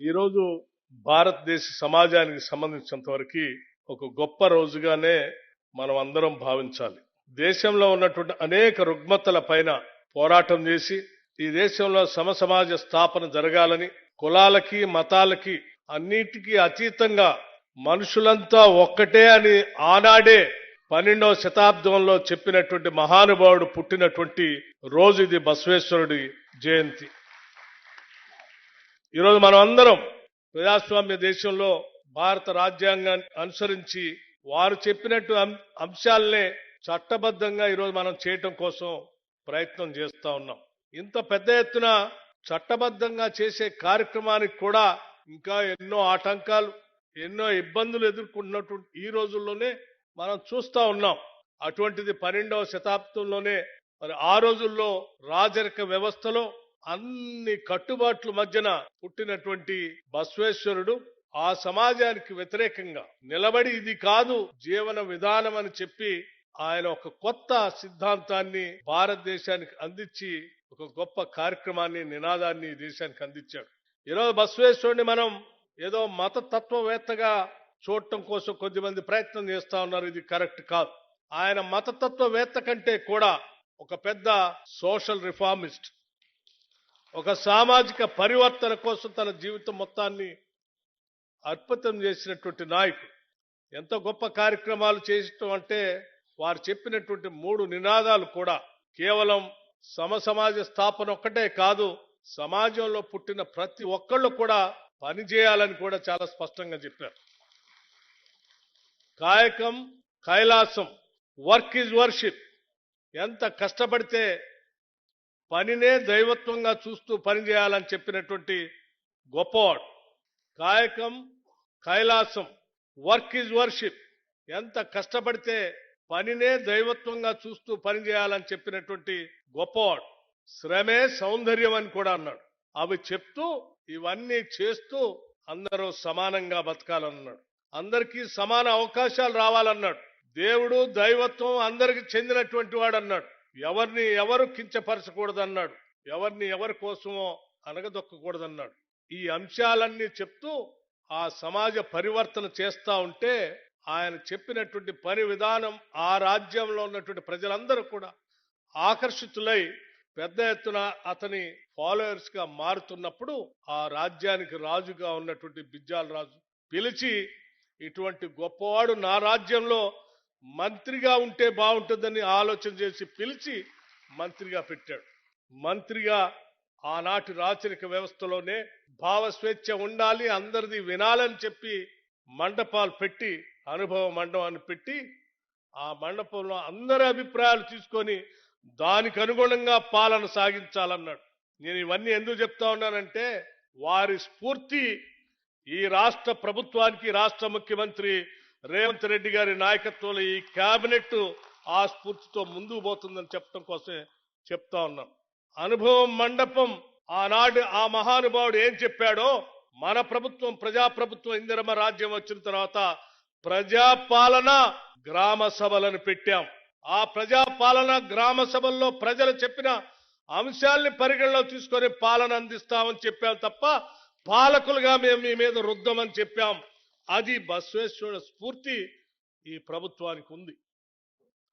ఈరోజు భారతదేశ సమాజానికి సంబంధించినంత వరకు ఒక గొప్ప రోజుగానే మనం అందరం భావించాలి. దేశంలో ఉన్నటువంటి అనేక రుగ్మతల పైన పోరాటం చేసి ఈ దేశంలో సమసమాజ స్థాపన జరగాలని కులాలకి మతాలకి అన్నిటికీ అతీతంగా మనుషులంతా ఒక్కటే అని ఆనాడే పన్నెండవ శతాబ్దంలో చెప్పినటువంటి మహానుభావుడు పుట్టినటువంటి రోజు ఇది బసవేశ్వరుడి జయంతి. ఈరోజు మనం అందరం ప్రజాస్వామ్య దేశంలో భారత రాజ్యాంగాన్ని అనుసరించి వారు చెప్పినట్టు అం- అంశాలనే చట్టబద్ధంగా ఈరోజు మనం చేయటం కోసం ప్రయత్నం చేస్తూ ఉన్నాం. ఇంత పెద్ద ఎత్తున చట్టబద్ధంగా చేసే కార్యక్రమానికి కూడా ఇంకా ఎన్నో ఆటంకాలు ఎన్నో ఇబ్బందులు ఎదుర్కొంటున్నటువంటి ఈ రోజుల్లోనే మనం చూస్తూ ఉన్నాం. అటువంటిది పన్నెండవ శతాబ్దంలోనే మరి ఆ రోజుల్లో రాజరిక వ్యవస్థలో అన్ని కట్టుబాట్ల మధ్యన పుట్టినటువంటి బసవేశ్వరుడు ఆ సమాజానికి వ్యతిరేకంగా నిలబడి ఇది కాదు జీవన విధానం అని చెప్పి ఆయన ఒక కొత్త సిద్ధాంతాన్ని భారతదేశానికి అందించి ఒక గొప్ప కార్యక్రమాన్ని నినాదాన్ని ఈ దేశానికి అందించాడు. ఈరోజు బస్వేశ్వరుడిని మనం ఏదో మత తత్వవేత్తగా చూడటం కోసం కొద్దిమంది ప్రయత్నం చేస్తా ఉన్నారు. ఇది కరెక్ట్ కాదు. ఆయన మతతత్వవేత్త కంటే కూడా ఒక పెద్ద సోషల్ రిఫార్మిస్ట్. ఒక సామాజిక పరివర్తన కోసం తన జీవితం మొత్తాన్ని అర్పితం చేసినటువంటి నాయకుడు. ఎంత గొప్ప కార్యక్రమాలు చేసటం అంటే వారు చెప్పినటువంటి మూడు నినాదాలు కూడా కేవలం సమసమాజ స్థాపన ఒక్కటే కాదు సమాజంలో పుట్టిన ప్రతి ఒక్కళ్ళు కూడా పనిచేయాలని కూడా చాలా స్పష్టంగా చెప్పారు. కాయకం కైలాసం వర్క్ ఈజ్ వర్షిప్. ఎంత కష్టపడితే పనినే దైవత్వంగా చూస్తూ పని చేయాలని చెప్పినటువంటి గొప్పవాడు కాయకం కైలాసం వర్క్ ఈజ్ వర్షిప్. ఎంత కష్టపడితే పనినే దైవత్వంగా చూస్తూ పని చేయాలని చెప్పినటువంటి గొప్పవాడు శ్రమే సౌందర్యం అని కూడా అన్నాడు. అవి చెప్తూ ఇవన్నీ చేస్తూ అందరూ సమానంగా బతకాలన్నాడు. అందరికీ సమాన అవకాశాలు రావాలన్నాడు. దేవుడు దైవత్వం అందరికి చెందినటువంటి వాడు అన్నాడు ఎవరిని ఎవరు కించపరచకూడదన్నాడు ఎవరిని ఎవరి కోసమో అనగదొక్కకూడదన్నాడు ఈ అంశాలన్నీ చెప్తూ ఆ సమాజ పరివర్తన చేస్తా ఉంటే ఆయన చెప్పినటువంటి పని విధానం ఆ రాజ్యంలో ఉన్నటువంటి ప్రజలందరూ కూడా ఆకర్షితులై పెద్ద ఎత్తున అతని ఫాలోయర్స్గా మారుతున్నప్పుడు ఆ రాజ్యానికి రాజుగా ఉన్నటువంటి బిజ్జాల రాజు పిలిచి ఇటువంటి గొప్పవాడు నా రాజ్యంలో మంత్రిగా ఉంటే బాగుంటుందని ఆలోచన చేసి పిలిచి మంత్రిగా పెట్టాడు. మంత్రిగా ఆనాటి రాచరిక వ్యవస్థలోనే భావ స్వేచ్ఛ ఉండాలి అందరిది వినాలని చెప్పి మండపాలు పెట్టి అనుభవ మండపాన్ని పెట్టి ఆ మండపంలో అందరి అభిప్రాయాలు తీసుకొని దానికి అనుగుణంగా పాలన సాగించాలన్నాడు. నేను ఇవన్నీ ఎందుకు చెప్తా ఉన్నానంటే వారి స్ఫూర్తి ఈ రాష్ట్ర ప్రభుత్వానికి రాష్ట్ర ముఖ్యమంత్రి రేవంత్ రెడ్డి గారి నాయకత్వంలో ఈ కేబినెట్ ఆ స్ఫూర్తితో ముందుకు పోతుందని చెప్పడం కోసమే చెప్తా ఉన్నాం. అనుభవం మండపం ఆనాడు ఆ మహానుభావుడు ఏం చెప్పాడో మన ప్రభుత్వం ప్రజాప్రభుత్వం ఇందిరమ రాజ్యం వచ్చిన తర్వాత ప్రజాపాలన గ్రామ సభలను పెట్టాం. ఆ ప్రజాపాలన గ్రామ సభల్లో ప్రజలు చెప్పిన అంశాల్ని పరిగణలో తీసుకొని పాలన అందిస్తామని చెప్పాం తప్ప పాలకులుగా మేము మీ మీద రుద్దమని చెప్పాం. అది బసవేశ్వర స్ఫూర్తి ఈ ప్రభుత్వానికి ఉంది.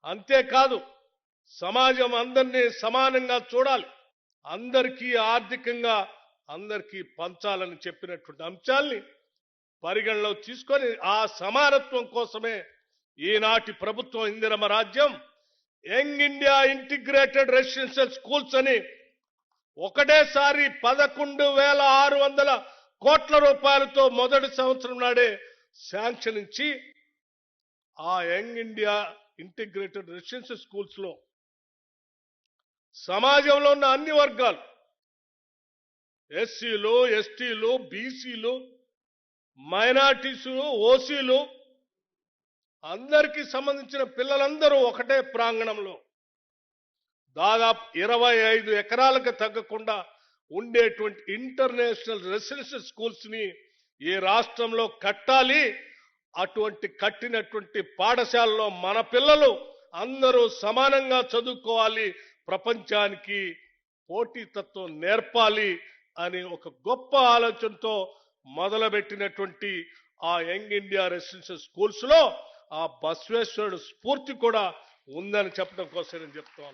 అంతేకాదు సమాజం అందరినీ సమానంగా చూడాలి. అందరికీ ఆర్థికంగా అందరికీ పంచాలని చెప్పినటువంటి అంశాల్ని పరిగణలో తీసుకొని ఆ సమానత్వం కోసమే ఈనాటి ప్రభుత్వం ఇందిరమ రాజ్యం young India integrated residential schools అని ఒకటేసారి పదకొండు వేల ఆరు వందల కోట్ల రూపాయలతో మొదటి సంవత్సరం నాడే శాంక్షన్ ఇచ్చి ఆ యంగ్ ఇండియా ఇంటిగ్రేటెడ్ రెసిడెన్షియల్ స్కూల్స్లో సమాజంలో ఉన్న అన్ని వర్గాలు ఎస్సీలు ఎస్టీలు బీసీలు మైనార్టీసు ఓసీలు అందరికీ సంబంధించిన పిల్లలందరూ ఒకటే ప్రాంగణంలో దాదాపు ఇరవై ఐదు ఎకరాలకు తగ్గకుండా ఉండేటువంటి ఇంటర్నేషనల్ రెసిడెన్షియల్ స్కూల్స్ని ఈ రాష్ట్రంలో కట్టాలి. అటువంటి కట్టినటువంటి పాఠశాలలో మన పిల్లలు అందరూ సమానంగా చదువుకోవాలి. ప్రపంచానికి పోటీతత్వం నేర్పాలి అని ఒక గొప్ప ఆలోచనతో మొదలుపెట్టినటువంటి ఆ యంగ్ ఇండియా రెసిడెన్షియల్ స్కూల్స్లో ఆ బసవేశ్వరుడు స్ఫూర్తి కూడా ఉందని చెప్పడం కోసం నేను చెప్తా